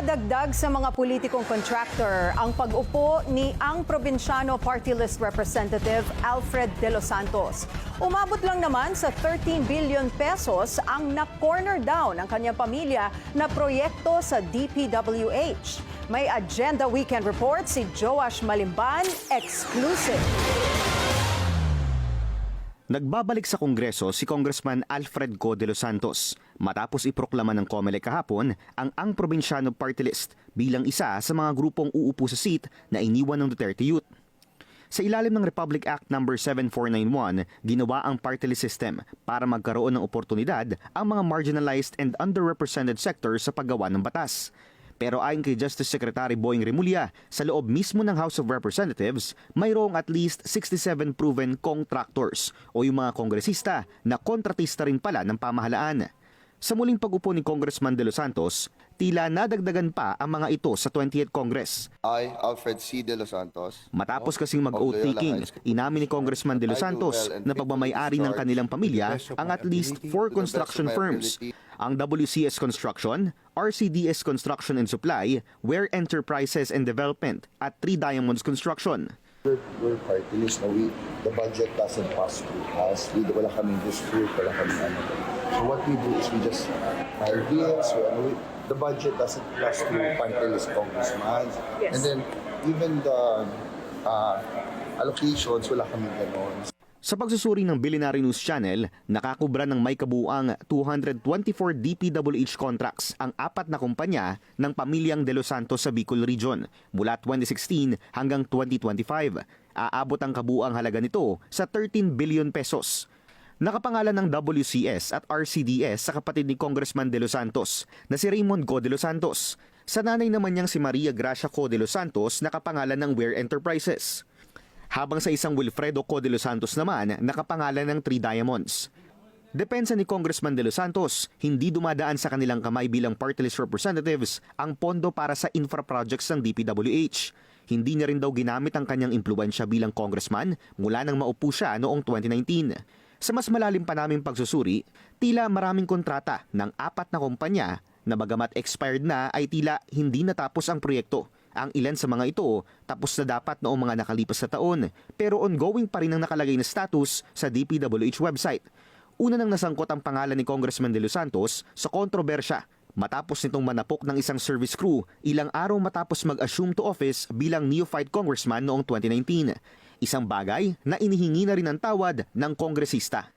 Nadagdag sa mga politikong contractor ang pag-upo ni ang probinsyano party list representative Alfred De Los Santos. Umabot lang naman sa 13 billion pesos ang na-corner down ng kanyang pamilya na proyekto sa DPWH. May Agenda Weekend Report si Joash Malimban, exclusive. Nagbabalik sa Kongreso si Congressman Alfred Co. de los Santos matapos iproklama ng COMELEC kahapon ang ang probinsyano party list bilang isa sa mga grupong uupo sa seat na iniwan ng Duterte Youth. Sa ilalim ng Republic Act No. 7491, ginawa ang party list system para magkaroon ng oportunidad ang mga marginalized and underrepresented sectors sa paggawa ng batas. Pero ayon kay Justice Secretary Boying Remulla, sa loob mismo ng House of Representatives, mayroong at least 67 proven contractors o yung mga kongresista na kontratista rin pala ng pamahalaan. Sa muling pag-upo ni Congressman De Los Santos, tila nadagdagan pa ang mga ito sa 28th Congress. I, Alfred C. De Los Santos. Matapos kasing mag-oath taking, inamin ni Congressman De Los Santos na pagmamayari ng kanilang pamilya ang at least four construction firms. Ang WCS Construction, RCDS Construction and Supply, Ware Enterprises and Development at Three Diamonds Construction. We're, we're party list na we, the budget doesn't pass through us. We, wala kaming dispute, wala kaming ano. So what we do is we just hire bills, so ano, we, the budget doesn't pass through party list congressman. Yes. And then even the uh, allocations, wala kaming ganon. Sa pagsusuri ng Billionaire News Channel, nakakubra ng may kabuuang 224 DPWH contracts ang apat na kumpanya ng pamilyang De Los Santos sa Bicol Region mula 2016 hanggang 2025. Aabot ang kabuuang halaga nito sa 13 billion pesos. Nakapangalan ng WCS at RCDS sa kapatid ni Congressman De Los Santos na si Raymond Go De Los Santos. Sa nanay naman niyang si Maria Gracia Co De Los Santos nakapangalan ng Ware Enterprises habang sa isang Wilfredo Co. de los Santos naman nakapangalan ng Three Diamonds. Depensa ni Congressman de los Santos, hindi dumadaan sa kanilang kamay bilang party list representatives ang pondo para sa infra projects ng DPWH. Hindi niya rin daw ginamit ang kanyang impluensya bilang congressman mula nang maupo siya noong 2019. Sa mas malalim pa naming pagsusuri, tila maraming kontrata ng apat na kumpanya na bagamat expired na ay tila hindi natapos ang proyekto. Ang ilan sa mga ito tapos na dapat noong mga nakalipas na taon pero ongoing pa rin ang nakalagay na status sa DPWH website. Una nang nasangkot ang pangalan ni Congressman De Los Santos sa kontrobersya matapos nitong manapok ng isang service crew ilang araw matapos mag-assume to office bilang neophyte congressman noong 2019. Isang bagay na inihingi na rin ang tawad ng kongresista.